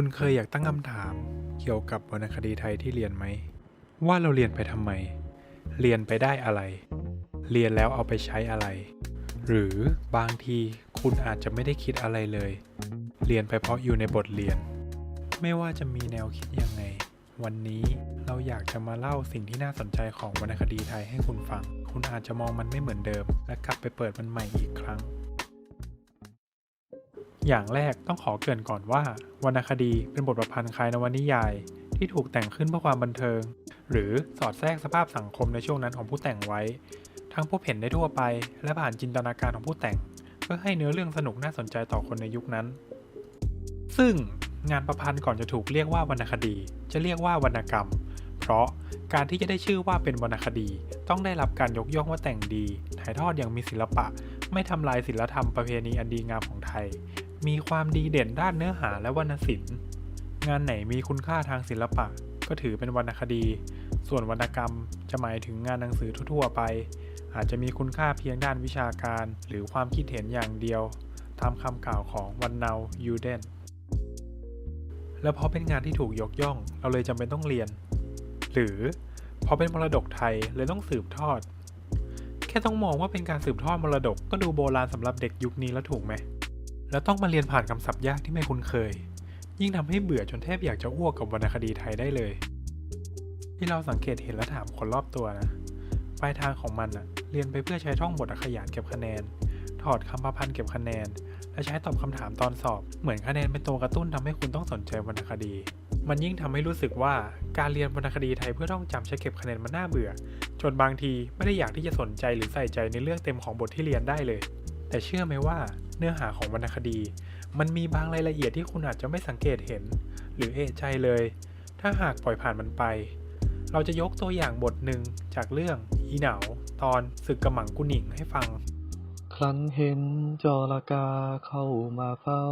คุณเคยอยากตั้งคำถามเกี่ยวกับวรรณคดีไทยที่เรียนไหม ว่าเราเรียนไปทำไม เรียนไปได้อะไร เรียนแล้วเอาไปใช้อะไร หรือบางทีคุณอาจจะไม่ได้คิดอะไรเลย เรียนไปเพราะอยู่ในบทเรียน ไม่ว่าจะมีแนวคิดยังไง วันนี้เราอยากจะมาเล่าสิ่งที่น่าสนใจของวรรณคดีไทยให้คุณฟัง คุณอาจจะมองมันไม่เหมือนเดิม และกลับไปเปิดมันใหม่อีกครั้ง อย่างแรกต้องขอเกริ่นก่อนว่าวรรณคดีเป็นบทประพันธ์คล้ายนวนิยาย ที่ถูกแต่งขึ้นเพื่อความบันเทิง หรือสอดแทรกสภาพสังคมในช่วงนั้นของผู้แต่งไว้ ทั้งพบเห็นได้ทั่วไป และผ่านจินตนาการของผู้แต่ง เพื่อให้เนื้อเรื่องสนุกน่าสนใจต่อคนในยุคนั้น ซึ่งงานประพันธ์ก่อนจะถูกเรียกว่าวรรณคดี จะเรียกว่าวรรณกรรม เพราะการที่จะได้ชื่อว่าเป็นวรรณคดี ต้องได้รับการยกย่องว่าแต่งดี ถ่ายทอดอย่างมีศิลปะ ไม่ทำลายศิลธรรมประเพณีอันดีงามของไทย มีความดีเด่นด้านเนื้อหาและวรรณศิลป์ งานไหนมีคุณค่าทางศิลปะ ก็ถือเป็นวรรณคดี ส่วนวรรณกรรมจะหมายถึงงานหนังสือทั่วๆไป อาจจะมีคุณค่าเพียงด้านวิชาการ หรือความคิดเห็นอย่างเดียว ตามคำกล่าวของวันเนายูเดนแล้วเพราะเป็นงานที่ถูกยกย่อง เราเลยจำเป็นต้องเรียน หรือเพราะเป็นมรดกไทยเลยต้องสืบทอด แค่ต้องมองว่าเป็นการสืบทอดมรดกก็ดูโบราณสำหรับเด็กยุคนี้แล้วถูกไหม แล้วต้องมาเรียนผ่านคำศัพท์ยากที่ไม่คุ้นเคย ยิ่งทำให้เบื่อจนแทบอยากจะอ้วกกับวรรณคดีไทยได้เลย ที่เราสังเกตเห็นและถามคนรอบตัวนะปลายทางของมันอะเรียนไปเพื่อใช้ท่องบทขยานเก็บคะแนน ถอดคำประพันธ์เก็บคะแนน และใช้ตอบคำถามตอนสอบ เหมือนคะแนนเป็นตัวกระตุ้นทำให้คุณต้องสนใจวรรณคดี มันยิ่งทำให้รู้สึกว่าการเรียนวรรณคดีไทยเพื่อท่องจำใช้เก็บคะแนนมันน่าเบื่อ จนบางทีไม่ได้อยากที่จะสนใจหรือใส่ใจในเรื่องเต็มของบทที่เรียนได้เลย แต่เชื่อไหมว่า เนื้อหาของวรรณคดี มันมีบางรายละเอียดที่คุณอาจจะไม่สังเกตเห็น หรือเอะใจเลย ถ้าหากปล่อยผ่านมันไป เราจะยกตัวอย่างบทหนึ่งจากเรื่องอีเหนาตอนศึกกระหมังกุหนิงให้ฟัง ครั้นเห็นจระกาเข้ามาเฝ้า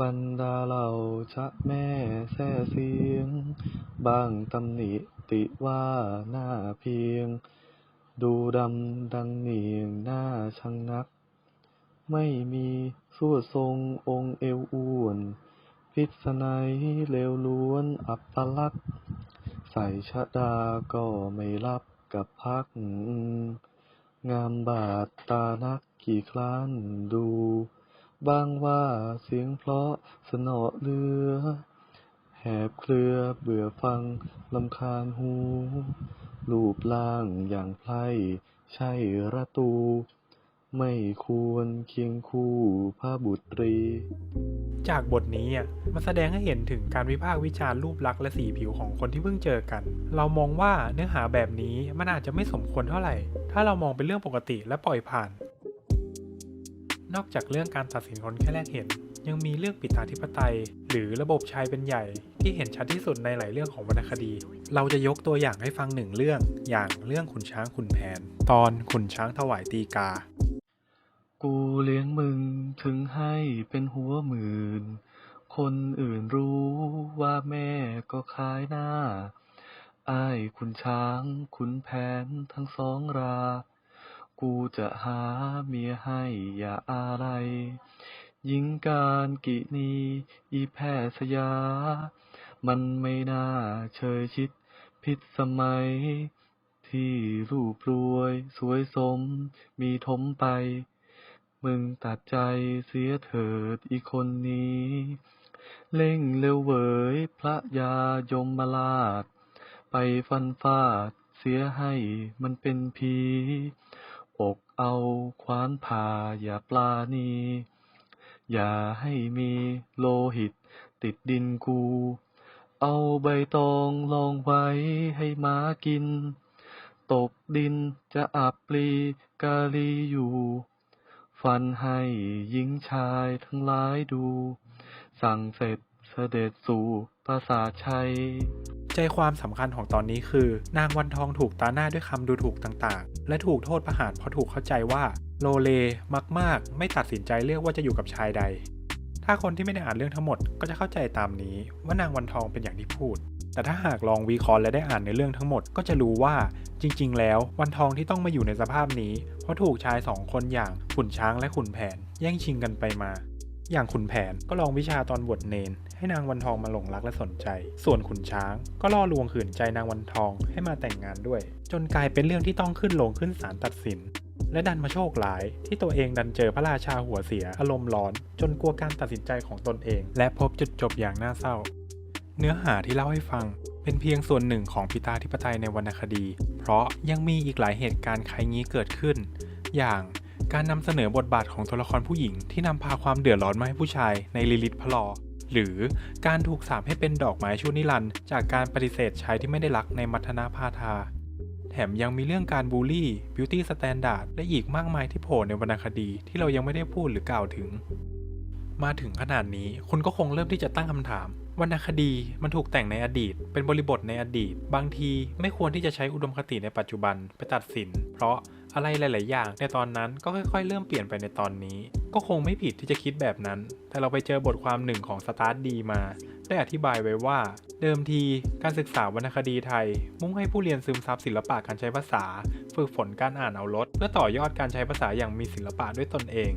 บรรดาเหล่าชะแม่แซ่เสียง บางตำหนิติว่าหน้าเพียง ดูดำดังเหนียงหน้าชังนัก ไม่มีส่วทรงองค์เอวอ้วน พิษนัยเลวล้วนอัปลักษณ์ ใส่ชะดาก็ไม่รับกับพัก งามบาดตานักกี่ครั้นดู บางว่าเสียงเพราะสนอเรือ แหบเครือเบื่อฟังลำคาญหู รูปร่างอย่างไพร่ใช่ระตู ไม่ควรเคียงคู่พระบุตรี จากบทนี้อะมันแสดงให้เห็นถึงการวิพากษ์วิจารณ์รูปลักษณ์และสีผิวของคนที่เพิ่งเจอกัน เรามองว่าเนื้อหาแบบนี้มันอาจจะไม่สมควรเท่าไหร่ ถ้าเรามองเป็นเรื่องปกติและปล่อยผ่าน นอกจากเรื่องการตัดสินคนแค่แรกเห็น ยังมีเรื่องปิตาธิปไตย หรือระบบชายเป็นใหญ่ ที่เห็นชัดที่สุดในหลายเรื่องของวรรณคดี เราจะยกตัวอย่างให้ฟังหนึ่งเรื่อง อย่างเรื่องขุนช้างขุนแผน ตอนขุนช้างถวายตีกา กูเลี้ยงมึงถึงให้เป็นหัวหมื่น คนอื่นรู้ว่าแม่ก็ขายหน้า อ้ายคุณช้างคุณแผนทั้งสองรา กูจะหาเมียให้อย่าอะไร หญิงการกินีอีแพทย์สยา มันไม่น่าเชยชิดผิดสมัย ที่รูปรวยสวยสมมีทมไป มึงตัดใจเสียเถิดอีคนนี้ เล่งเร็วเวย พระยายมมาลาด ไปฟันฟาดเสียให้มันเป็นผีอกเอาขวานผ่าอย่าปลานีอย่าให้มีโลหิตติดดินกู เอาใบตองลองไว้ให้หมากิน ตกดินจะอับปลีกาลีอยู่ ฟันให้หญิงชายทั้งหลายดู สั่งเสร็จเสด็จสู่ปราสาทชัย ใจความสำคัญของตอนนี้คือ นางวันทองถูกตาหน้าด้วยคำดูถูกต่างๆ และถูกโทษประหารเพราะถูกเข้าใจว่า โลเลมากๆ ไม่ตัดสินใจเลือกว่าจะอยู่กับชายใด ถ้าคนที่ไม่ได้อ่านเรื่องทั้งหมดก็จะเข้าใจตามนี้ว่านางวันทองเป็นอย่างที่พูด แต่ถ้าหากลองวิเคราะห์และได้อ่านในเรื่องทั้งหมด ก็จะรู้ว่าจริง ๆ แล้ววันทองที่ต้องมาอยู่ในสภาพนี้ เพราะถูกชายสองคนอย่างขุนช้างและขุนแผน แย่งชิงกันไปมา อย่างขุนแผนก็ลองวิชาตอนบวชเนน ให้นางวันทองมาหลงรักและสนใจ ส่วนขุนช้างก็ล่อลวงขืนใจนางวันทองให้มาแต่งงานด้วย จนกลายเป็นเรื่องที่ต้องขึ้นลงขึ้นศาลตัดสิน และดันมาโชคร้าย ที่ตัวเองดันเจอพระราชาหัวเสียอารมณ์ร้อน จนกลัวการตัดสินใจของตนเอง และพบจุดจบอย่างน่าเศร้า เนื้อหาที่เล่าให้ฟังเป็นเพียงส่วนหนึ่งของพิตาธิปไตยในวรรณคดี เพราะยังมีอีกหลายเหตุการณ์คล้ายงี้เกิดขึ้น อย่างการนำเสนอบทบาทของตัวละครผู้หญิง ที่นำพาความเดือดร้อนมาให้ผู้ชายในลิลิตพลอหรือการถูกสาปให้เป็นดอกไม้ชั่วนิรันจากการปฏิเสธชายที่ไม่ได้รักในมัทนาพาทา แถมยังมีเรื่องการบูลลี่ บิวตี้สแตนดาร์ดและอีกมากมายที่โผล่ในวรรณคดีที่เรายังไม่ได้พูดหรือกล่าวถึง มาถึงขนาดนี้คุณก็คงเริ่มที่จะตั้งคำถามวรรณคดีมันถูกแต่งในอดีต เป็นบริบทในอดีต บางทีไม่ควรที่จะใช้อุดมคติในปัจจุบันไปตัดสิน เพราะ อะไรหลาย ๆ อย่างในตอนนั้นก็ค่อย ๆ เริ่มเปลี่ยนไปในตอนนี้ ก็คงไม่ผิดที่จะคิดแบบนั้น แต่เราไปเจอบทความหนึ่งของสตาร์ทดีมา ได้อธิบายไว้ว่า เดิมทีการศึกษาวรรณคดีไทย มุ่งให้ผู้เรียนซึมซับศิลปะการใช้ภาษา ฝึกฝนการอ่านเอาลดเพื่อต่อยอดการใช้ภาษาอย่างมีศิลปะด้วยตนเอง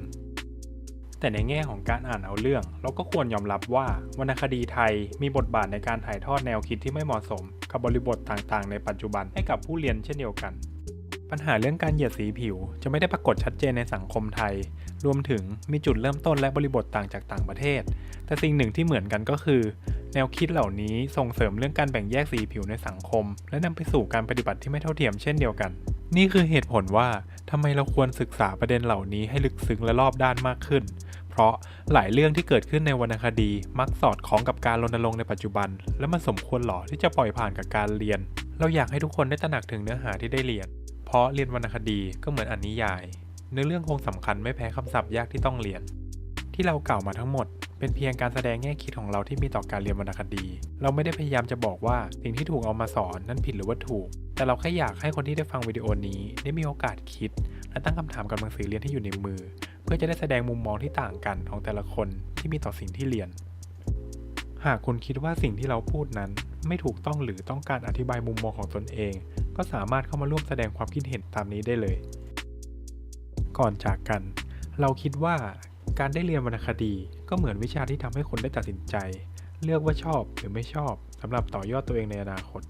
แต่ในแง่ของการอ่านเอาเรื่อง เราก็ควรยอมรับว่าวรรณคดีไทยมีบทบาทในการถ่ายทอดแนวคิดที่ไม่เหมาะสม กับบริบทต่างๆ ในปัจจุบันให้กับผู้เรียนเช่นเดียวกัน ปัญหาเรื่องการเหยียดสีผิวจะไม่ได้ปรากฏชัดเจนในสังคมไทย รวมถึงมีจุดเริ่มต้นและบริบทต่างจากต่างประเทศ แต่สิ่งหนึ่งที่เหมือนกันก็คือ แนวคิดเหล่านี้ส่งเสริมเรื่องการแบ่งแยกสีผิวในสังคม และนำไปสู่การปฏิบัติที่ไม่เท่าเทียมเช่นเดียวกัน นี่คือเหตุผลว่าทำไมเราควรศึกษาประเด็นเหล่านี้ให้ลึกซึ้งและรอบด้านมากขึ้น เพราะหลายเรื่องที่เกิดขึ้นในวรรณคดีมักสอดคล้องกับการรณรงค์ในปัจจุบัน และมันสมควรหรอที่จะปล่อยผ่านกับการเรียน เราอยากให้ทุกคนได้ตระหนักถึงเนื้อหาที่ได้เรียน เพราะเรียนวรรณคดีก็เหมือนอ่านนิยาย เนื้อเรื่องคงสำคัญไม่แพ้คำศัพท์ยากที่ต้องเรียน ที่เรากล่าวมาทั้งหมด เป็นเพียงการแสดงแง่คิดของเราที่มีต่อการเรียนวรรณคดี เราไม่ได้พยายามจะบอกว่าสิ่งที่ถูกเอามาสอนนั้นผิดหรือว่าถูก แต่เราแค่อยากให้คนที่ได้ฟังวิดีโอนี้ ได้มีโอกาสคิด และตั้งคำถามกับหนังสือเรียนที่อยู่ในมือ เพื่อจะได้แสดงมุมมองที่ต่างกันของแต่ละคนที่มีต่อสิ่งที่เรียน หากคุณคิดว่าสิ่งที่เราพูดนั้น ไม่ถูกต้องหรือต้องการอธิบายมุมมองของตนเอง ก็สามารถเข้ามาร่วมแสดงความคิดเห็นตามนี้ได้เลย ก่อนจากกัน เราคิดว่าการได้เรียนวรรณคดีก็เหมือนวิชาที่ทำให้คนได้ตัดสินใจ เลือกว่าชอบหรือไม่ชอบสำหรับต่อยอดตัวเองในอนาคต